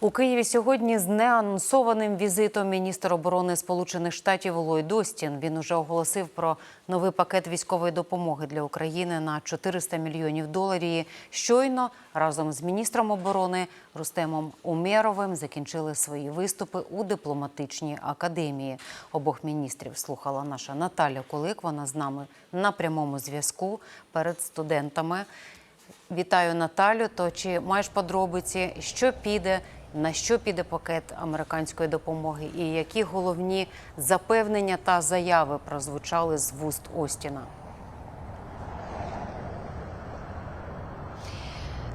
У Києві сьогодні з неанонсованим візитом міністр оборони Сполучених Штатів Ллойд Остін. Він уже оголосив про новий пакет військової допомоги для України на 400 мільйонів доларів. Щойно разом з міністром оборони Рустемом Умєровим закінчили свої виступи у дипломатичній академії. Обох міністрів слухала наша Наталя Кулик. Вона з нами на прямому зв'язку перед студентами. Вітаю Наталю. То чи маєш подробиці, що піде, на що піде пакет американської допомоги, і які головні запевнення та заяви прозвучали з вуст Остіна?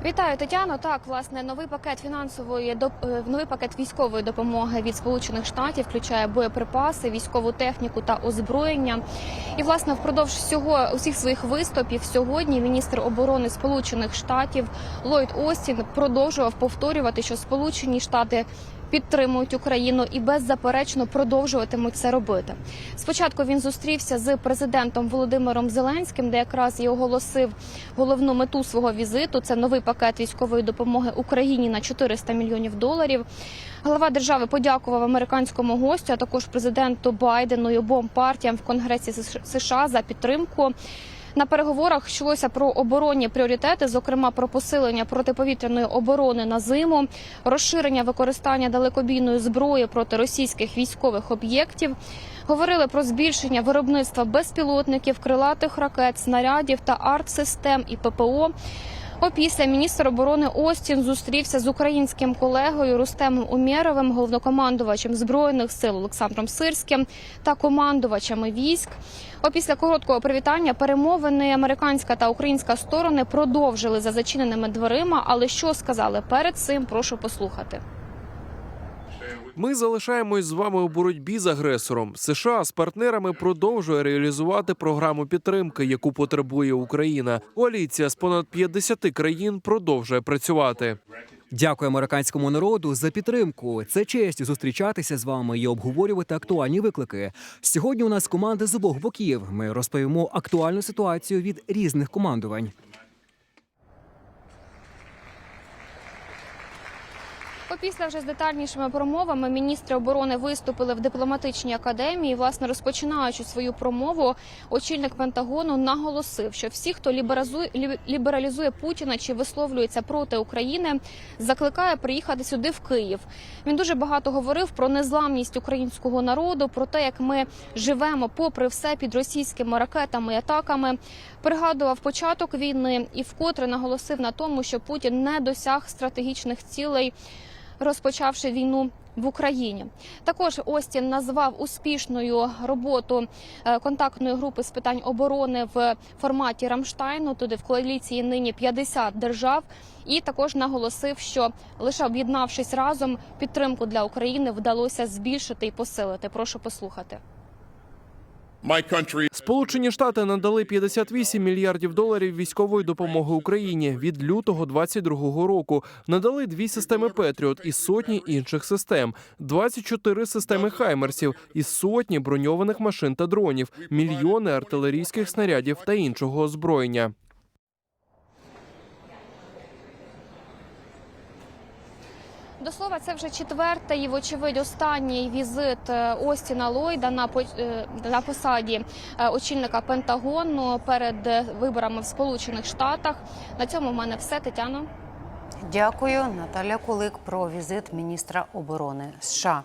Вітаю, Тетяно. Так, власне, новий пакет фінансової е, новий пакет військової допомоги від Сполучених Штатів включає боєприпаси, військову техніку та озброєння. І власне впродовж всього усіх своїх виступів сьогодні міністр оборони Сполучених Штатів Ллойд Остін продовжував повторювати, що Сполучені Штати. Підтримують Україну і беззаперечно продовжуватимуть це робити. Спочатку він зустрівся з президентом Володимиром Зеленським, де якраз і оголосив головну мету свого візиту. Це новий пакет військової допомоги Україні на 400 мільйонів доларів. Глава держави подякував американському гостю, а також президенту Байдену і обом партіям в Конгресі США за підтримку. На переговорах йшлося про оборонні пріоритети, зокрема про посилення протиповітряної оборони на зиму, розширення використання далекобійної зброї проти російських військових об'єктів. Говорили про збільшення виробництва безпілотників, крилатих ракет, снарядів та артсистем і ППО. Опісля міністр оборони Остін зустрівся з українським колегою Рустемом Умєровим, головнокомандувачем збройних сил Олександром Сирським та командувачами військ. Опісля короткого привітання перемовини американська та українська сторони продовжили за зачиненими дверима. Але що сказали перед цим? Прошу послухати. Ми залишаємось з вами у боротьбі з агресором. США з партнерами продовжує реалізувати програму підтримки, яку потребує Україна. Коаліція з понад 50 країн продовжує працювати. Дякую американському народу за підтримку. Це честь зустрічатися з вами і обговорювати актуальні виклики. Сьогодні у нас команда з обох боків. Ми розповімо актуальну ситуацію від різних командувань. Опісля вже з детальнішими промовами міністри оборони виступили в дипломатичній академії. Власне, розпочинаючи свою промову, очільник Пентагону наголосив, що всі, хто лібералізує, Путіна чи висловлюється проти України, закликає приїхати сюди в Київ. Він дуже багато говорив про незламність українського народу, про те, як ми живемо попри все під російськими ракетами і атаками. Пригадував початок війни і вкотре наголосив на тому, що Путін не досяг стратегічних цілей розпочавши війну в Україні. Також Остін назвав успішною роботу е, контактної групи з питань оборони в форматі Рамштайну. Туди в коаліції нині 50 держав. І також наголосив, що лише об'єднавшись разом, підтримку для України вдалося збільшити і посилити. Прошу послухати. Сполучені Штати надали 58 мільярдів доларів військової допомоги Україні від лютого 22-го року. Надали дві системи Петріот і сотні інших систем, 24 системи Хаймерсів і сотні броньованих машин та дронів, мільйони артилерійських снарядів та іншого озброєння. До слова, це вже четвертий вочевидь, останній візит е, Остіна Ллойда на е, на посаді е, очільника Пентагону перед виборами в Сполучених Штатах. На цьому в мене все, Тетяно. Дякую, Наталя Кулик про візит міністра оборони США.